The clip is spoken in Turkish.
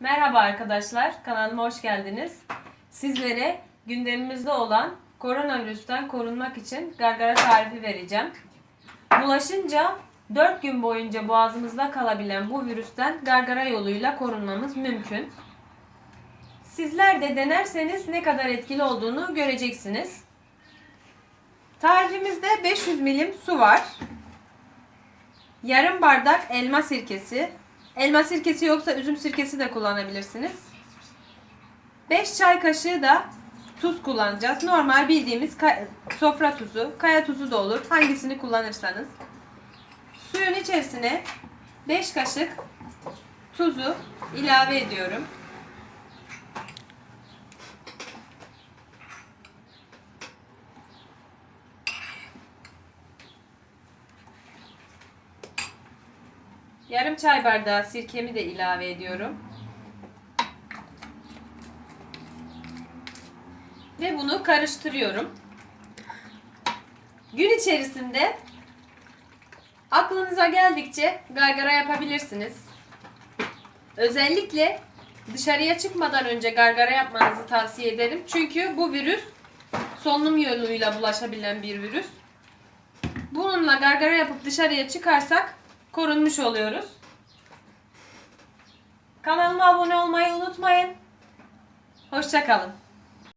Merhaba arkadaşlar, kanalıma hoş geldiniz. Sizlere gündemimizde olan koronavirüsten korunmak için gargara tarifi vereceğim. Bulaşınca 4 gün boyunca boğazımızda kalabilen bu virüsten gargara yoluyla korunmamız mümkün. Sizler de denerseniz ne kadar etkili olduğunu göreceksiniz. Tarifimizde 500 milim su var. Yarım bardak elma sirkesi. Elma sirkesi yoksa üzüm sirkesi de kullanabilirsiniz. 5 çay kaşığı da tuz kullanacağız. Normal bildiğimiz sofra tuzu, kaya tuzu da olur. Hangisini kullanırsanız. Suyun içerisine 5 kaşık tuzu ilave ediyorum. Yarım çay bardağı sirkemi de ilave ediyorum. Ve bunu karıştırıyorum. Gün içerisinde aklınıza geldikçe gargara yapabilirsiniz. Özellikle dışarıya çıkmadan önce gargara yapmanızı tavsiye ederim. Çünkü bu virüs solunum yoluyla bulaşabilen bir virüs. Bununla gargara yapıp dışarıya çıkarsak korunmuş oluyoruz. Kanalıma abone olmayı unutmayın. Hoşçakalın.